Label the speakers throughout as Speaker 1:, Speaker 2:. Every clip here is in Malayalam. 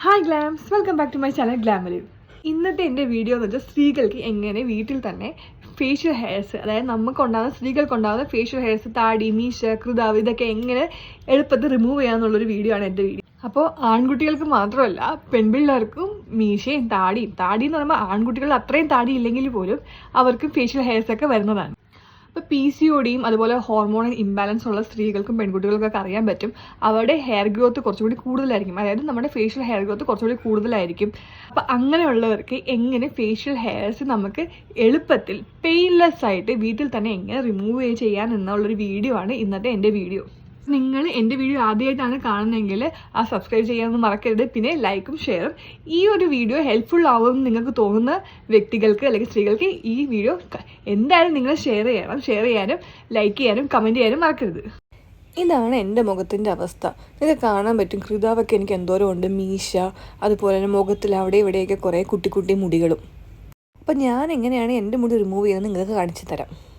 Speaker 1: Hi glams welcome back to my channel glamour ഇന്നത്തെ എന്റെ വീഡിയോ എന്ന് വെച്ചാൽ സ്ത്രീകൾക്ക് എങ്ങനെ വീട്ടിൽ തന്നെ ഫേഷ്യൽ ഹെയർസ് അതായത് നമുക്കുണ്ടാകുന്ന സ്ത്രീകൾക്കുണ്ടാകുന്ന ഫേഷ്യൽ ഹെയർസ് താടി മീശ കൃതാവ് ഇതൊക്കെ എങ്ങനെ എളുപ്പത്തിൽ റിമൂവ് ചെയ്യാമെന്നുള്ളൊരു വീഡിയോ ആണ് എന്റെ വീഡിയോ അപ്പോൾ ആൺകുട്ടികൾക്ക് മാത്രമല്ല പെൺപിള്ളേർക്കും മീശയും താടിയും താടി എന്ന് പറയുമ്പോൾ ആൺകുട്ടികൾ അത്രയും താടി ഇല്ലെങ്കിൽ പോലും അവർക്ക് ഫേഷ്യൽ ഹെയർസ് ഒക്കെ വരുന്നതാണ്. ഇപ്പോൾ പി സി ഒടിയും അതുപോലെ ഹോർമോണൽ ഇംബാലൻസ് ഉള്ള സ്ത്രീകൾക്കും പെൺകുട്ടികൾക്കൊക്കെ അറിയാൻ പറ്റും. അവരുടെ ഹെയർ ഗ്രോത്ത് കുറച്ചുകൂടി കൂടുതലായിരിക്കും. അതായത് നമ്മുടെ ഫേഷ്യൽ ഹെയർ ഗ്രോത്ത് കുറച്ചുകൂടി കൂടുതലായിരിക്കും. അപ്പോൾ അങ്ങനെയുള്ളവർക്ക് എങ്ങനെ ഫേഷ്യൽ ഹെയർസ് നമുക്ക് എളുപ്പത്തിൽ പെയിൻലെസ് ആയിട്ട് വീട്ടിൽ തന്നെ എങ്ങനെ റിമൂവ് ചെയ്യാൻ എന്നുള്ളൊരു വീഡിയോ ആണ് ഇന്നത്തെ എന്റെ വീഡിയോ നിങ്ങൾ എന്റെ വീഡിയോ ആദ്യമായിട്ടാണ് കാണുന്നതെങ്കിൽ ആ സബ്സ്ക്രൈബ് ചെയ്യാനൊന്നും മറക്കരുത്. പിന്നെ ലൈക്കും ഷെയറും ഈ ഒരു വീഡിയോ ഹെൽപ്ഫുൾ ആവുമെന്ന് നിങ്ങൾക്ക് തോന്നുന്ന വ്യക്തികൾക്ക് അല്ലെങ്കിൽ സ്ത്രീകൾക്ക് ഈ വീഡിയോ എന്തായാലും നിങ്ങൾ ഷെയർ ചെയ്യണം. ഷെയർ ചെയ്യാനും ലൈക്ക് ചെയ്യാനും കമന്റ് ചെയ്യാനും മറക്കരുത്.
Speaker 2: ഇതാണ് എന്റെ മുഖത്തിന്റെ അവസ്ഥ. ഇത് കാണാൻ പറ്റും. കൃതാവൊക്കെ എനിക്ക് എന്തോരം ഉണ്ട്. മീശ അതുപോലെ തന്നെ മുഖത്തിൽ അവിടെ ഇവിടെയൊക്കെ കുറേ കുട്ടി കുട്ടി മുടികളും. അപ്പം ഞാൻ എങ്ങനെയാണ് എന്റെ മുടി റിമൂവ് ചെയ്യുന്നത് നിങ്ങൾക്ക് കാണിച്ചു തരാം.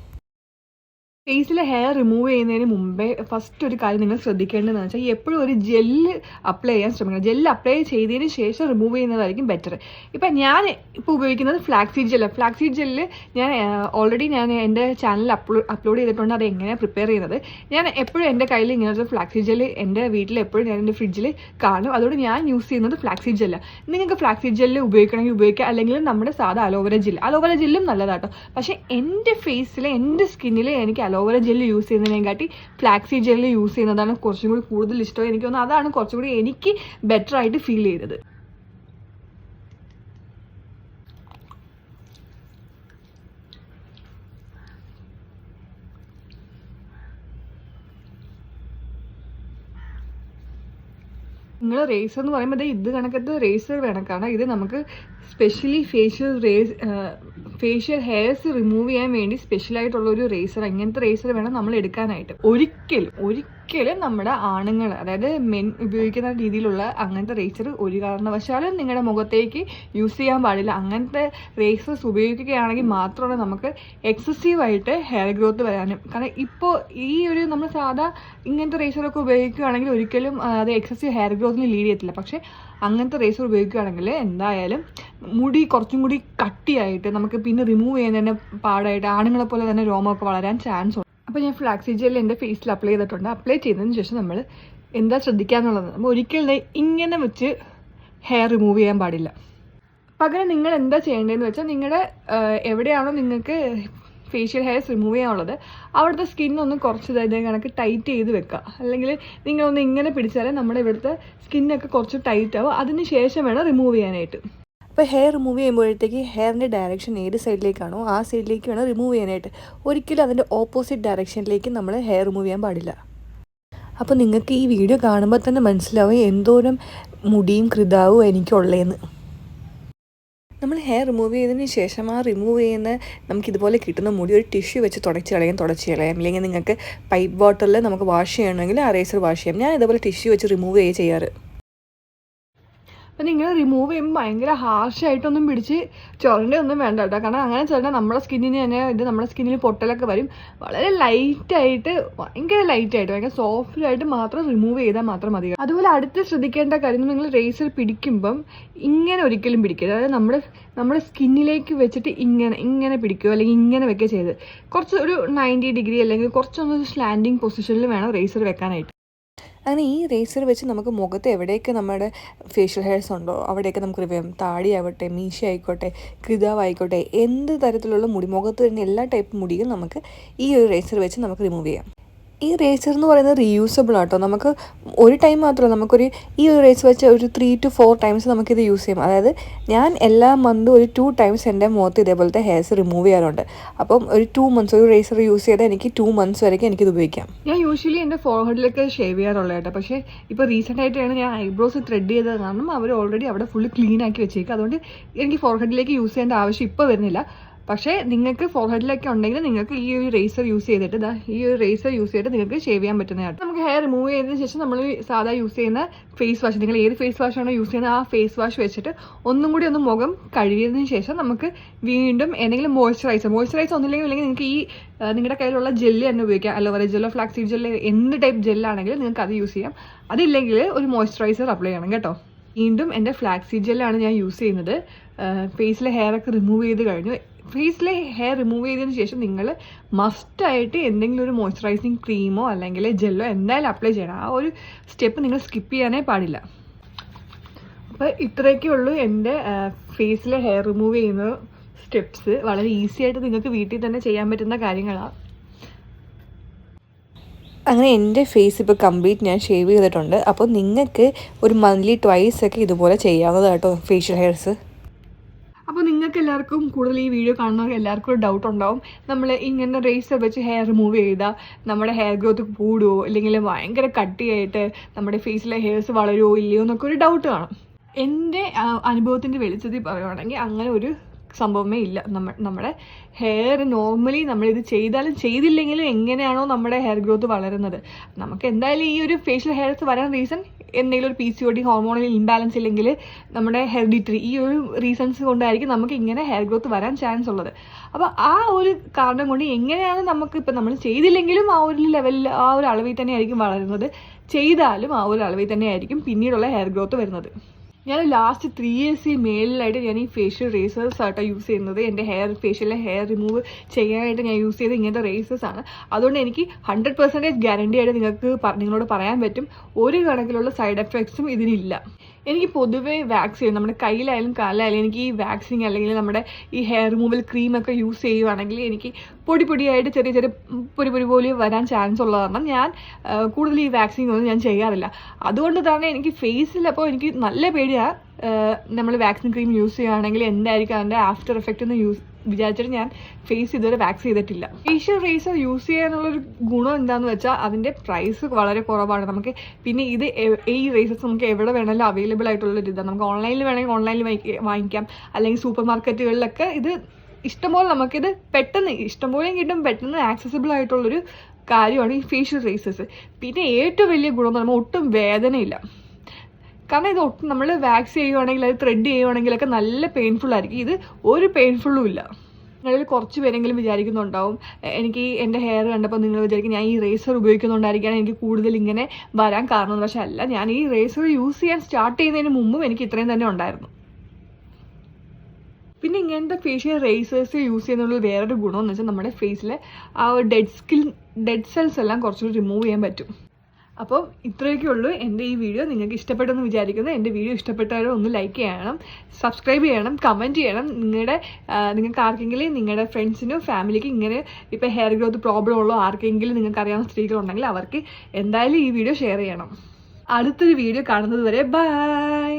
Speaker 1: ഫേസിലെ ഹെയർ റിമൂവ് ചെയ്യുന്നതിന് മുമ്പേ ഫസ്റ്റ് ഒരു കാര്യം നിങ്ങൾ ശ്രദ്ധിക്കേണ്ടതെന്ന് വെച്ചാൽ എപ്പോഴും ഒരു ജെല്ല് അപ്ലൈ ചെയ്യാൻ ശ്രമിക്കണം. ജെല്ല് അപ്ലൈ ചെയ്തതിന് ശേഷം റിമൂവ് ചെയ്യുന്നതായിരിക്കും ബെറ്റർ ഇപ്പം ഞാൻ ഇപ്പോൾ ഉപയോഗിക്കുന്നത് ഫ്ലാക്സീഡ് ജെല്ല് ഫ്ലാക്സീഡ് ജെല്ല് ഞാൻ ഓൾറെഡി ഞാൻ എന്റെ ചാനലിൽ അപ്ലോ അപ്ലോഡ് ചെയ്തിട്ടുണ്ട്. അത് എങ്ങനെയാണ് പ്രിപ്പയർ ചെയ്യുന്നത്? ഞാൻ എപ്പോഴും എന്റെ കയ്യിൽ ഇങ്ങനത്തെ ഫ്ലാക്സീഡ് ജെല്ല് എന്റെ വീട്ടിൽ എപ്പോഴും ഞാൻ എന്റെ ഫ്രിഡ്ജിൽ കാണും. അതുകൊണ്ട് ഞാൻ യൂസ് ചെയ്യുന്നത് ഫ്ലാക്സീഡ് ജെല്ലാണ് നിങ്ങൾക്ക് ഫ്ലാക്സീഡ് ജെല്ല് ഉപയോഗിക്കണമെങ്കിൽ ഉപയോഗിക്കുക അല്ലെങ്കിൽ നമ്മുടെ സാധാ aloe vera gel aloe vera ജെല്ലും നല്ലതാട്ടോ. പക്ഷേ എന്റെ ഫേസിൽ എന്റെ സ്കിന്നിൽ എനിക്ക് അലോവേര ജെല്ല് യൂസ് ചെയ്യുന്നതിനെക്കാട്ടി ഫ്ലാക്സി ജെല്ല് യൂസ് ചെയ്യുന്നതാണ് കുറച്ചും കൂടി കൂടുതൽ ഇഷ്ടം. എനിക്ക് തോന്നുന്നു അതാണ് കുറച്ചും കൂടി എനിക്ക് ബെറ്റർ ആയിട്ട് ഫീൽ ചെയ്തത്. നിങ്ങൾ റേസർ എന്ന് പറയുമ്പോൾ ഇത് കണക്കത്ത് റേസർ വേണം. കാരണം ഇത് നമുക്ക് specially facial razor facial hairs remove ചെയ്യാൻ വേണ്ടി സ്പെഷ്യൽ ആയിട്ടുള്ള ഒരു റേസർ ഇങ്ങനത്തെ റേസർ വേണം നമ്മൾ എടുക്കാനായിട്ട്. ഒരിക്കലും ഒരിക്കലും നമ്മുടെ ആണുങ്ങൾ അതായത് മെൻ ഉപയോഗിക്കുന്ന രീതിയിലുള്ള അങ്ങനത്തെ റേസർ ഒരു കാരണവശാലും നിങ്ങളുടെ മുഖത്തേക്ക് യൂസ് ചെയ്യാൻ പാടില്ല. അങ്ങനത്തെ റേസേഴ്സ് ഉപയോഗിക്കുകയാണെങ്കിൽ മാത്രമാണ് നമുക്ക് എക്സസീവ് ആയിട്ട് ഹെയർ ഗ്രോത്ത് വരാനും. കാരണം ഇപ്പോൾ ഈ ഒരു നമ്മൾ സാധാ ഇങ്ങനത്തെ റേസറൊക്കെ ഉപയോഗിക്കുകയാണെങ്കിൽ ഒരിക്കലും അത് എക്സസീവ് ഹെയർ ഗ്രോത്തിന് ലീഡ് ചെയ്യത്തില്ല. പക്ഷേ അങ്ങനത്തെ റേസർ ഉപയോഗിക്കുകയാണെങ്കിൽ എന്തായാലും മുടി കുറച്ചും കൂടി കട്ടിയായിട്ട് നമുക്ക് പിന്നെ റിമൂവ് ചെയ്യാൻ തന്നെ പാടായിട്ട് ആണുങ്ങളെ പോലെ തന്നെ രോമമൊക്കെ വളരാൻ ചാൻസ് ഉണ്ട്. അപ്പോൾ ഞാൻ ഫ്ലാക്സി ജെൽ എന്റെ ഫേസിൽ അപ്ലൈ ചെയ്തിട്ടുണ്ട്. അപ്ലൈ ചെയ്തതിന് ശേഷം നമ്മൾ എന്താ ശ്രദ്ധിക്കാന്നുള്ളത് നമ്മൾ ഒരിക്കലും ഇങ്ങനെ വെച്ച് ഹെയർ റിമൂവ് ചെയ്യാൻ പാടില്ല. പകരം നിങ്ങൾ എന്താ ചെയ്യേണ്ടതെന്ന് വെച്ചാൽ നിങ്ങളുടെ എവിടെയാണോ നിങ്ങൾക്ക് ഫേഷ്യൽ ഹെയർസ് റിമൂവ് ചെയ്യാനുള്ളത്. അവിടുത്തെ സ്കിൻ ഒന്ന് കുറച്ച് ഇതേ കണക്ക് ടൈറ്റ് ചെയ്ത് വെക്കുക അല്ലെങ്കിൽ നിങ്ങളൊന്ന് ഇങ്ങനെ പിടിച്ചാലേ നമ്മുടെ ഇവിടുത്തെ സ്കിന്നൊക്കെ കുറച്ച് ടൈറ്റ് ആവും. അതിന് ശേഷം വേണം റിമൂവ് ചെയ്യാനായിട്ട്.
Speaker 2: അപ്പോൾ ഹെയർ റിമൂവ് ചെയ്യുമ്പോഴത്തേക്ക് ഹെയറിന്റെ ഡയറക്ഷൻ ഏത് സൈഡിലേക്കാണോ ആ സൈഡിലേക്ക് വേണം റിമൂവ് ചെയ്യാനായിട്ട്. ഒരിക്കലും അതിന്റെ ഓപ്പോസിറ്റ് ഡയറക്ഷനിലേക്ക് നമ്മൾ ഹെയർ റിമൂവ് ചെയ്യാൻ പാടില്ല. അപ്പോൾ നിങ്ങൾക്ക് ഈ വീഡിയോ കാണുമ്പോൾ തന്നെ മനസ്സിലാവും എന്തോരം മുടിയും കൃതാവും എനിക്കുള്ളതെന്ന് നമ്മൾ ഹെയർ റിമൂവ് ചെയ്തതിന് ശേഷം ആ റിമൂവ് ചെയ്യുന്ന നമുക്കിതുപോലെ കിട്ടുന്ന മുടി ഒരു ടിഷ്യൂ വെച്ച് തുടച്ച് കളയാം തുടച്ച് കളയാം. അല്ലെങ്കിൽ നിങ്ങൾക്ക് പൈപ്പ് ബോട്ടിലിൽ നമുക്ക് വാഷ് ചെയ്യണമെങ്കിൽ ആ റേസർ വാഷ് ചെയ്യാം. ഞാൻ ഇതുപോലെ ടിഷ്യൂ വെച്ച് റിമൂവ് ചെയ്യുക ചെയ്യാറ്.
Speaker 1: അപ്പം നിങ്ങൾ റിമൂവ് ചെയ്യുമ്പോൾ ഭയങ്കര ഹാർഷായിട്ടൊന്നും പിടിച്ച് ചൊരണ്ട ഒന്നും വേണ്ട കേട്ടോ. കാരണം അങ്ങനെ ചൊരണ്ട നമ്മുടെ സ്കിന്നിന് തന്നെ ഇത് നമ്മുടെ സ്കിന്നിൽ പൊട്ടലൊക്കെ വരും. വളരെ ലൈറ്റായിട്ട് ഭയങ്കര ലൈറ്റായിട്ട് ഭയങ്കര സോഫ്റ്റ് ആയിട്ട് മാത്രം റിമൂവ് ചെയ്താൽ മാത്രം മതി. അതുപോലെ അടുത്ത് ശ്രദ്ധിക്കേണ്ട കാര്യം നിങ്ങൾ റേസർ പിടിക്കുമ്പം ഇങ്ങനെ ഒരിക്കലും പിടിക്കരുത്. അതായത് നമ്മുടെ നമ്മുടെ സ്കിന്നിലേക്ക് വെച്ചിട്ട് ഇങ്ങനെ ഇങ്ങനെ പിടിക്കുകയോ അല്ലെങ്കിൽ ഇങ്ങനെ വെക്കുക ചെയ്ത്. കുറച്ച് ഒരു നയന്റി ഡിഗ്രി അല്ലെങ്കിൽ കുറച്ചൊന്ന് സ്ലാൻഡിങ് പൊസിഷനിൽ വേണം റേസർ വെക്കാനായിട്ട്.
Speaker 2: അങ്ങനെ ഈ റേസർ വെച്ച് നമുക്ക് മുഖത്ത് എവിടെയൊക്കെ നമ്മുടെ ഫേഷ്യൽ ഹെയർസ് ഉണ്ടോ അവിടെയൊക്കെ നമുക്ക് റിവ്യൂ ചെയ്യാം. താടി ആവട്ടെ മീശ ആയിക്കോട്ടെ കൃതാവ് ആയിക്കോട്ടെ എന്ത് തരത്തിലുള്ള മുടി മുഖത്ത് വരുന്ന എല്ലാ ടൈപ്പ് മുടിയും നമുക്ക് ഈ ഒരു റേസർ വെച്ച് നമുക്ക് റിമൂവ് ചെയ്യാം. ഈ റേസർ എന്ന് പറയുന്നത് റീയൂസബിൾ ആട്ടോ. നമുക്ക് ഒരു ടൈം മാത്രമല്ല നമുക്കൊരു ഈ ഒരു റേസ് വെച്ച് ഒരു ത്രീ ടു ഫോർ ടൈംസ് നമുക്കിത് യൂസ് ചെയ്യാം. അതായത് ഞാൻ എല്ലാ മന്തും ഒരു ടു ടൈംസ് എന്റെ മുഖത്ത് ഇതേപോലത്തെ ഹെയർസ് റിമൂവ് ചെയ്യാറുണ്ട്. അപ്പം ഒരു ടു മന്ത്സ് ഒരു റേസർ യൂസ് ചെയ്താൽ എനിക്ക് ടു മന്ത്സ് വരെയൊക്കെ എനിക്കിത് ഉപയോഗിക്കാം.
Speaker 1: ഞാൻ യൂഷ്വലി എന്റെ ഫോർഹെഡിലൊക്കെ ഷേവ് ചെയ്യാറുള്ളത് കേട്ടോ. പക്ഷേ ഇപ്പോൾ റീസെന്റ് ആയിട്ടാണ് ഞാൻ ഐബ്രോസ് ത്രെഡ് ചെയ്തത്. കാരണം അവർ ഓൾറെഡി അവിടെ ഫുള്ള് ക്ലീൻ ആക്കി വെച്ചേക്കും. അതുകൊണ്ട് എനിക്ക് ഫോർഹെഡിലേക്ക് യൂസ് ചെയ്യേണ്ട ആവശ്യം ഇപ്പോൾ വരുന്നില്ല. പക്ഷേ നിങ്ങൾക്ക് ഫോർഹെഡിലൊക്കെ ഉണ്ടെങ്കിൽ നിങ്ങൾക്ക് ഈ ഒരു റേസർ യൂസ് ചെയ്തിട്ട് ഇതാ ഈ ഒരു റേസർ യൂസ് ചെയ്തിട്ട് നിങ്ങൾക്ക് ഷേവ് ചെയ്യാൻ പറ്റുന്നതാണ് നമുക്ക് ഹെയർ റിമൂവ് ചെയ്തതിന് ശേഷം നമ്മൾ സാധാ യൂസ് ചെയ്യുന്ന ഫേസ് വാഷ് നിങ്ങൾ ഏത് ഫേസ് വാഷാണോ യൂസ് ചെയ്യുന്നത് ആ ഫേസ് വാഷ് വെച്ചിട്ട് ഒന്നും കൂടി ഒന്ന് മുഖം കഴുകിയതിന് ശേഷം നമുക്ക് വീണ്ടും എന്തെങ്കിലും മോയ്സ്ചറൈസർ മോയ്സ്ചറൈസർ ഒന്നില്ലെങ്കിൽ അല്ലെങ്കിൽ നിങ്ങൾക്ക് ഈ നിങ്ങളുടെ കയ്യിലുള്ള ജെല്ല് തന്നെ ഉപയോഗിക്കാം. അലോവേര ജെല്ലോ ഫ്ലാക്സീഡ് ജെല്ല് എന്ത് ടൈപ്പ് ജെല്ലാണെങ്കിലും നിങ്ങൾക്ക് അത് യൂസ് ചെയ്യാം. അതില്ലെങ്കിൽ ഒരു മോയ്സ്ചറൈസർ അപ്ലൈ ചെയ്യണം കേട്ടോ. വീണ്ടും എന്റെ ഫ്ലാക്സി ജെല്ലാണ് ഞാൻ യൂസ് ചെയ്യുന്നത്. ഫേസിലെ ഹെയർ ഒക്കെ റിമൂവ് ചെയ്ത് കഴിഞ്ഞു. ഫേസിലെ ഹെയർ റിമൂവ് ചെയ്തതിന് ശേഷം നിങ്ങൾ മസ്റ്റായിട്ട് എന്തെങ്കിലും ഒരു മോയ്സ്ചറൈസിങ് ക്രീമോ അല്ലെങ്കിൽ ജെല്ലോ എന്തായാലും അപ്ലൈ ചെയ്യണം. ആ ഒരു സ്റ്റെപ്പ് നിങ്ങൾ സ്കിപ്പ് ചെയ്യാനേ പാടില്ല. അപ്പോൾ ഇത്രയൊക്കെ ഉള്ളൂ എന്റെ ഫേസിലെ ഹെയർ റിമൂവ് ചെയ്യുന്ന സ്റ്റെപ്സ് വളരെ ഈസി ആയിട്ട് നിങ്ങൾക്ക് വീട്ടിൽ തന്നെ ചെയ്യാൻ പറ്റുന്ന കാര്യങ്ങളാണ്
Speaker 2: അങ്ങനെ എന്റെ ഫേസ് ഇപ്പോൾ കംപ്ലീറ്റ് ഞാൻ ഷേവ് ചെയ്തിട്ടുണ്ട്. അപ്പോൾ നിങ്ങൾക്ക് ഒരു മന്ത്ലി ട്വൈസ് ഒക്കെ ഇതുപോലെ ചെയ്യാവുന്നതാണ് ഫേഷ്യൽ ഹെയർസ്
Speaker 1: അപ്പോൾ നിങ്ങൾക്ക് എല്ലാവർക്കും കൂടുതൽ ഈ വീഡിയോ കാണുന്നവർക്ക് എല്ലാവർക്കും ഒരു ഡൗട്ട് ഉണ്ടാവും. നമ്മൾ ഇങ്ങനെ റേസർ വെച്ച് ഹെയർ റിമൂവ് ചെയ്താൽ നമ്മുടെ ഹെയർ ഗ്രോത്ത് കൂടുമോ അല്ലെങ്കിൽ ഭയങ്കര കട്ടിയായിട്ട് നമ്മുടെ ഫേസിലെ ഹെയർസ് വളരുമോ ഇല്ലയോ എന്നൊക്കെ ഒരു ഡൗട്ട് കാണും. എന്റെ അനുഭവത്തിന്റെ വെളിച്ചത്തിൽ പറയുവാണെങ്കിൽ അങ്ങനെ ഒരു സംഭവമേ ഇല്ല. നമ്മ നമ്മുടെ ഹെയർ നോർമലി നമ്മളിത് ചെയ്താലും ചെയ്തില്ലെങ്കിലും എങ്ങനെയാണോ നമ്മുടെ ഹെയർ ഗ്രോത്ത് വളരുന്നത്. നമുക്ക് എന്തായാലും ഈ ഒരു ഫേഷ്യൽ ഹെയർസ് വരാൻ റീസൺ എന്തെങ്കിലും ഒരു P C O D hormonal imbalance ഇല്ലെങ്കിൽ നമ്മുടെ ഹെറിഡിറ്ററി ഈ ഒരു റീസൺസ് കൊണ്ടായിരിക്കും നമുക്ക് ഇങ്ങനെ ഹെയർ ഗ്രോത്ത് വരാൻ ചാൻസ് ഉള്ളത്. അപ്പോൾ ആ ഒരു കാരണം കൊണ്ട് എങ്ങനെയാണ് നമുക്ക് ഇപ്പം നമ്മൾ ചെയ്തില്ലെങ്കിലും ആ ഒരു ലെവലിൽ ആ ഒരു അളവിൽ തന്നെ ആയിരിക്കും വളരുന്നത്. ചെയ്താലും ആ ഒരു അളവിൽ തന്നെ ആയിരിക്കും പിന്നീടുള്ള ഹെയർ ഗ്രോത്ത് വരുന്നത്. ഞാൻ ലാസ്റ്റ് ത്രീ ഇയേഴ്സ് ഈ മേലിലായിട്ട് ഞാൻ ഈ ഫേഷ്യൽ റേസേഴ്സ് ആയിട്ടാണ് യൂസ് ചെയ്യുന്നത്. എന്റെ ഹെയർ ഫേഷ്യലിലെ ഹെയർ റിമൂവ് ചെയ്യാനായിട്ട് ഞാൻ യൂസ് ചെയ്ത് ഇങ്ങനത്തെ റേസേഴ്സ് ആണ്. അതുകൊണ്ട് എനിക്ക് ഹൺഡ്രഡ് പെർസെന്റേജ് ഗ്യാരണ്ടി ആയിട്ട് നിങ്ങൾക്ക് നിങ്ങളോട് പറയാൻ പറ്റും. ഒരു കണക്കിലുള്ള സൈഡ് എഫക്ട്സും ഇതിനില്ല. എനിക്ക് പൊതുവേ വാക്സിൻ നമ്മുടെ കയ്യിലായാലും കാലിലായാലും എനിക്ക് ഈ വാക്സിൻ അല്ലെങ്കിൽ നമ്മുടെ ഈ ഹെയർ റിമൂവൽ ക്രീമൊക്കെ യൂസ് ചെയ്യുവാണെങ്കിൽ എനിക്ക് പൊടി പൊടിയായിട്ട് ചെറിയ ചെറിയ പൊരി പൊരി പോലെ വരാൻ ചാൻസ് ഉള്ളത് കാരണം ഞാൻ കൂടുതൽ ഈ വാക്സിൻ ഒന്നും ഞാൻ ചെയ്യാറില്ല. അതുകൊണ്ട് തന്നെ എനിക്ക് ഫേസിൽ അപ്പോൾ എനിക്ക് നല്ല പേടിയാണ് നമ്മൾ വാക്സിൻ ക്രീം യൂസ് ചെയ്യുകയാണെങ്കിൽ എന്തായിരിക്കും അതിന്റെ ആഫ്റ്റർ എഫക്റ്റ് എന്ന് യൂസ് വിചാരിച്ചിട്ട് ഞാൻ ഫേസ് ഇതുവരെ വാക്സ് ചെയ്തിട്ടില്ല. ഫേഷ്യൽ റേസർ യൂസ് ചെയ്യാനുള്ളൊരു ഗുണം എന്താണെന്ന് വെച്ചാൽ അതിന്റെ പ്രൈസ് വളരെ കുറവാണ്. നമുക്ക് പിന്നെ ഇത് ഈ റേസസ് നമുക്ക് എവിടെ വേണമെങ്കിലും അവൈലബിൾ ആയിട്ടുള്ളൊരു ഇതാണ്. നമുക്ക് ഓൺലൈനിൽ വേണമെങ്കിൽ ഓൺലൈനിൽ വാങ്ങിക്കാം. അല്ലെങ്കിൽ സൂപ്പർ മാർക്കറ്റുകളിലൊക്കെ ഇത് ഇഷ്ടംപോലെ നമുക്കിത് പെട്ടെന്ന് ഇഷ്ടംപോലെയും കിട്ടും പെട്ടെന്ന് ആക്സസിബിൾ ആയിട്ടുള്ളൊരു കാര്യമാണ് ഈ ഫേഷ്യൽ റേസസ് പിന്നെ ഏറ്റവും വലിയ ഗുണം എന്ന് പറയുമ്പോൾ ഒട്ടും വേദനയില്ല. കാരണം ഇത് ഒട്ടും നമ്മൾ വാക്സ് ചെയ്യുവാണെങ്കിൽ അത് ത്രെഡ് ചെയ്യുവാണെങ്കിലൊക്കെ നല്ല പെയിൻഫുൾ ആയിരിക്കും. ഇത് ഒരു പെയിൻഫുള്ളും ഇല്ല. നിങ്ങളിൽ കുറച്ച് പേരെങ്കിലും വിചാരിക്കുന്നുണ്ടാവും. എനിക്ക് എന്റെ ഹെയർ കണ്ടപ്പോൾ നിങ്ങൾ വിചാരിക്കും ഞാൻ ഈ റേസർ ഉപയോഗിക്കുന്നുണ്ടായിരിക്കാണ് എനിക്ക് കൂടുതൽ ഇങ്ങനെ വരാൻ കാരണം പക്ഷേ അല്ല ഞാൻ ഈ റേസർ യൂസ് ചെയ്യാൻ സ്റ്റാർട്ട് ചെയ്യുന്നതിന് മുമ്പും എനിക്ക് ഇത്രയും തന്നെ ഉണ്ടായിരുന്നു. പിന്നെ ഇങ്ങനത്തെ ഫേഷ്യൽ റേസേഴ്സ് യൂസ് ചെയ്യുന്നുള്ള വേറൊരു ഗുണമെന്ന് വെച്ചാൽ നമ്മുടെ ഫേസിലെ ആ ഡെഡ് സ്കിൻ ഡെഡ് സെൽസ് എല്ലാം കുറച്ചുകൂടി റിമൂവ് ചെയ്യാൻ പറ്റും. അപ്പോൾ ഇത്രയൊക്കെ ഉള്ളൂ. എന്റെ ഈ വീഡിയോ നിങ്ങൾക്ക് ഇഷ്ടപ്പെട്ടെന്ന് വിചാരിക്കുന്നു. എന്റെ വീഡിയോ ഇഷ്ടപ്പെട്ടാലും ഒന്ന് ലൈക്ക് ചെയ്യണം സബ്സ്ക്രൈബ് ചെയ്യണം കമന്റ് ചെയ്യണം. നിങ്ങളുടെ നിങ്ങൾക്ക് ആർക്കെങ്കിലും നിങ്ങളുടെ ഫ്രണ്ട്സിനും ഫാമിലിക്കും ഇങ്ങനെ ഇപ്പോൾ ഹെയർ ഗ്രോത്ത് പ്രോബ്ലം ഉള്ളോ ആർക്കെങ്കിലും നിങ്ങൾക്ക് അറിയാവുന്ന സ്ത്രീകളുണ്ടെങ്കിൽ അവർക്ക് എന്തായാലും ഈ വീഡിയോ ഷെയർ ചെയ്യണം. അടുത്തൊരു വീഡിയോ കാണുന്നത് വരെ ബൈ